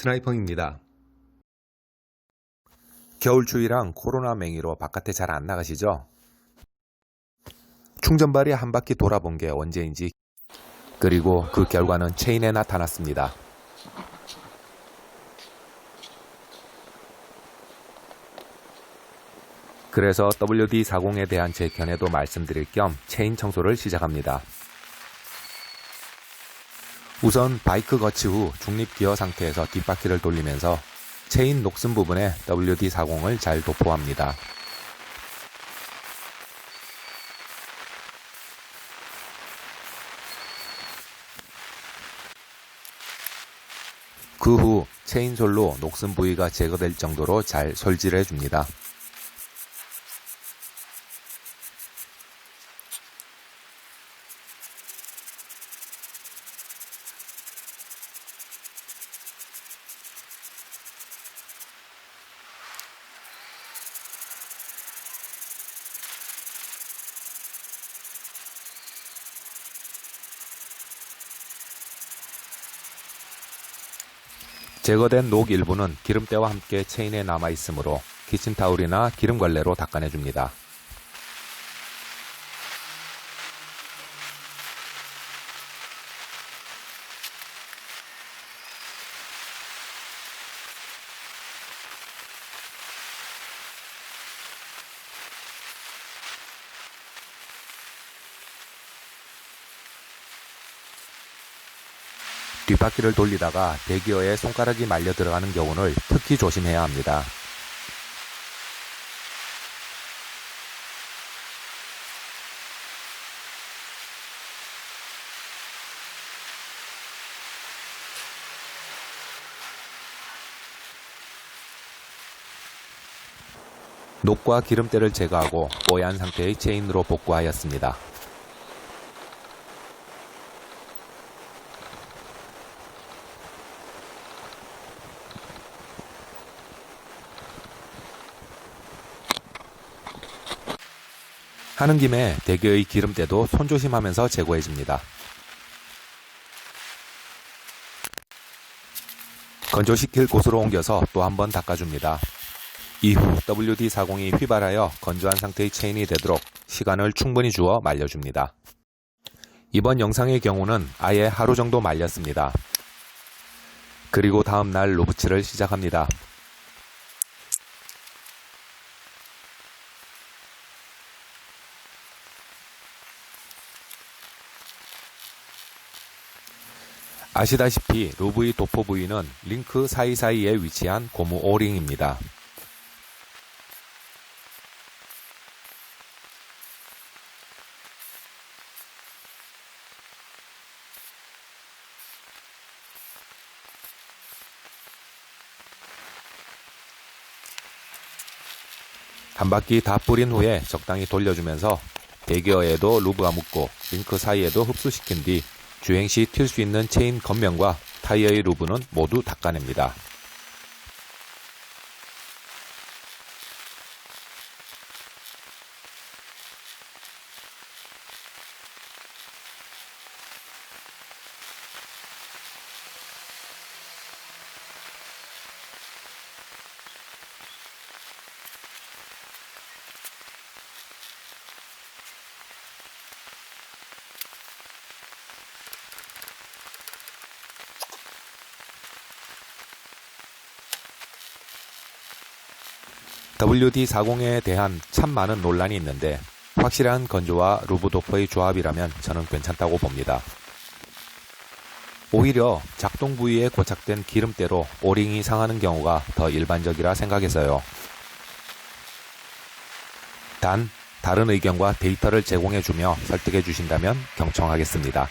스나이퍼입니다. 겨울 추위랑 코로나 맹위로 바깥에 잘 안 나가시죠? 충전발이 한 바퀴 돌아본 게 언제인지 그리고 그 결과는 체인에 나타났습니다. 그래서 WD-40에 대한 제 견해도 말씀드릴 겸 체인 청소를 시작합니다. 우선 바이크 거치 후 중립 기어 상태에서 뒷바퀴를 돌리면서 체인 녹슨 부분에 WD-40을 잘 도포합니다. 그 후 체인솔로 녹슨 부위가 제거될 정도로 잘 솔질해 줍니다. 제거된 녹 일부는 기름때와 함께 체인에 남아 있으므로 키친타올이나 기름 걸레로 닦아내 줍니다. 뒷바퀴를 돌리다가 대기어에 손가락이 말려 들어가는 경우를 특히 조심해야 합니다. 녹과 기름때를 제거하고 뽀얀 상태의 체인으로 복구하였습니다. 하는 김에 대게의 기름때도 손조심하면서 제거해줍니다. 건조시킬 곳으로 옮겨서 또 한 번 닦아줍니다. 이후 WD-40이 휘발하여 건조한 상태의 체인이 되도록 시간을 충분히 주어 말려줍니다. 이번 영상의 경우는 아예 하루 정도 말렸습니다. 그리고 다음날 로브칠을 시작합니다. 아시다시피 루브의 도포 부위는 링크 사이사이에 위치한 고무 오링입니다. 한 바퀴 다 뿌린 후에 적당히 돌려주면서 대기어에도 루브가 묻고 링크 사이에도 흡수시킨 뒤 주행 시 튈 수 있는 체인 겉면과 타이어의 루브는 모두 닦아냅니다. WD-40에 대한 참 많은 논란이 있는데 확실한 건조와 루브도퍼의 조합이라면 저는 괜찮다고 봅니다. 오히려 작동 부위에 고착된 기름때로 오링이 상하는 경우가 더 일반적이라 생각해서요. 단, 다른 의견과 데이터를 제공해주며 설득해 주신다면 경청하겠습니다.